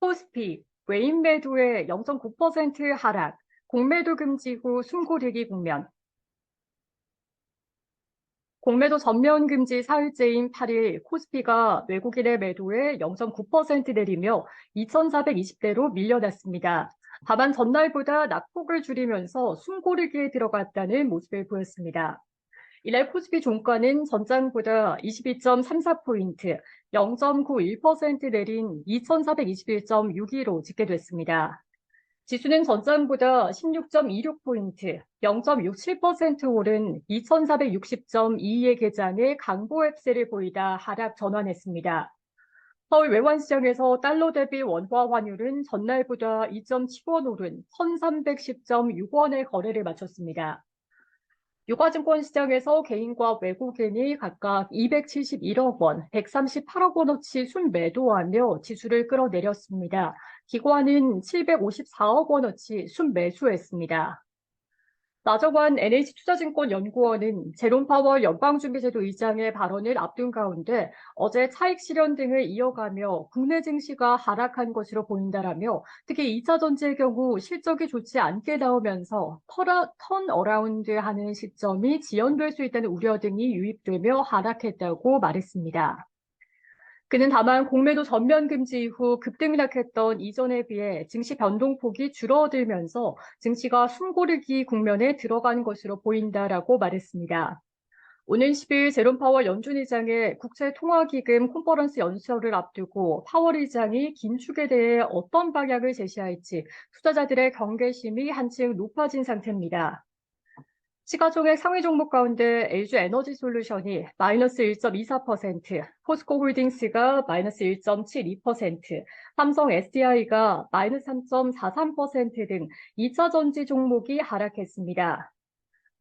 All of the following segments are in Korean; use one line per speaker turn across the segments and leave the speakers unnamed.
코스피, 외인 매도의 0.9% 하락, 공매도 금지 후 숨고르기 국면. 공매도 전면 금지 사흘째인 8일 코스피가 외국인의 매도에 0.9% 내리며 2,420대로 밀려났습니다. 다만 전날보다 낙폭을 줄이면서 숨고르기에 들어갔다는 모습을 보였습니다. 이날 코스피 종가는 전장보다 22.34포인트, 0.91% 내린 2,421.62로 집계됐습니다. 지수는 전장보다 16.26포인트, 0.67% 오른 2,460.22의 개장에 강보 앱세를 보이다 하락 전환했습니다. 서울 외환시장에서 달러 대비 원화 환율은 전날보다 2.7원 오른 1,310.6원의 거래를 마쳤습니다. 유가증권 시장에서 개인과 외국인이 각각 271억 원, 138억 원어치 순매도하며 지수를 끌어내렸습니다. 기관은 754억 원어치 순매수했습니다. 나정환 NH투자증권 연구원은 제롬 파월 연방준비제도 의장의 발언을 앞둔 가운데 어제 차익 실현 등을 이어가며 국내 증시가 하락한 것으로 보인다라며 특히 2차 전지의 경우 실적이 좋지 않게 나오면서 터라, 턴 어라운드 하는 시점이 지연될 수 있다는 우려 등이 유입되며 하락했다고 말했습니다. 그는 다만 공매도 전면 금지 이후 급등락했던 이전에 비해 증시 변동폭이 줄어들면서 증시가 숨고르기 국면에 들어간 것으로 보인다라고 말했습니다. 오는 10일 제롬 파월 연준 의장의 국제 통화기금 컨퍼런스 연설을 앞두고 파월 의장이 긴축에 대해 어떤 방향을 제시할지 투자자들의 경계심이 한층 높아진 상태입니다. 시가총액 상위 종목 가운데 LG 에너지 솔루션이 마이너스 1.24%, 포스코 홀딩스가 마이너스 1.72%, 삼성 SDI가 마이너스 3.43%등 2차 전지 종목이 하락했습니다.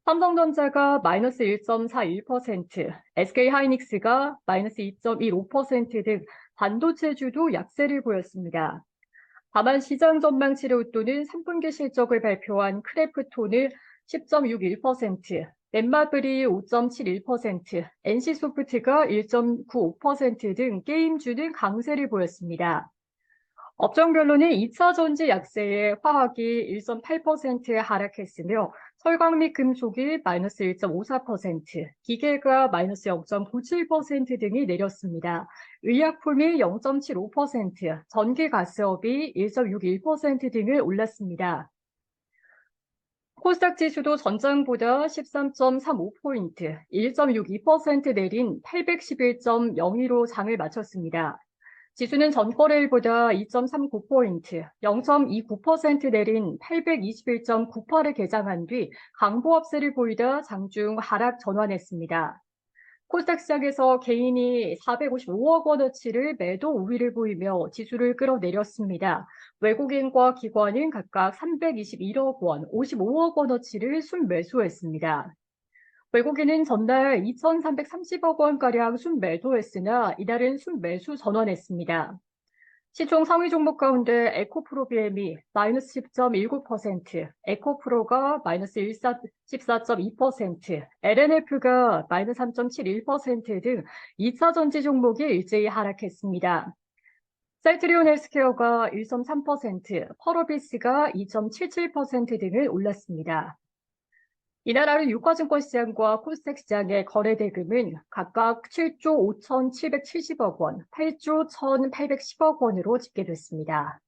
삼성전자가 마이너스 1.41%, SK하이닉스가 마이너스 2.15%등 반도체주도 약세를 보였습니다. 다만 시장 전망치를 웃도는 3분기 실적을 발표한 크래프톤을 10.61%, 넷마블이 5.71%, NC소프트가 1.95%등 게임주는 강세를 보였습니다. 업종별로는 2차 전지 약세에 화학이 1.8% 하락했으며 철강 및 금속이 마이너스 1.54%, 기계가 마이너스 0.97% 등이 내렸습니다. 의약품이 0.75%, 전기 가스업이 1.61% 등을 올랐습니다. 코스닥 지수도 전장보다 13.35포인트, 1.62% 내린 811.02로 장을 마쳤습니다. 지수는 전거래일보다 2.39포인트, 0.29% 내린 821.98에 개장한 뒤 강보합세를 보이다 장중 하락 전환했습니다. 코스닥 시장에서 개인이 455억 원어치를 매도 우위를 보이며 지수를 끌어내렸습니다. 외국인과 기관은 각각 321억 원, 55억 원어치를 순매수했습니다. 외국인은 전날 2,330억 원가량 순매도했으나 이달은 순매수 전환했습니다. 시총 상위 종목 가운데 에코프로 BM이 마이너스 10.19%, 에코프로가 마이너스 14.2%, LNF가 마이너스 3.71%등 2차 전지 종목이 일제히 하락했습니다. 셀트리온 헬스케어가 1.3%, 펄어비스가 2.77% 등을 올랐습니다. 하루 유가증권 시장과 코스닥 시장의 거래 대금은 각각 7조 5,770억 원, 8조 1,810억 원으로 집계됐습니다.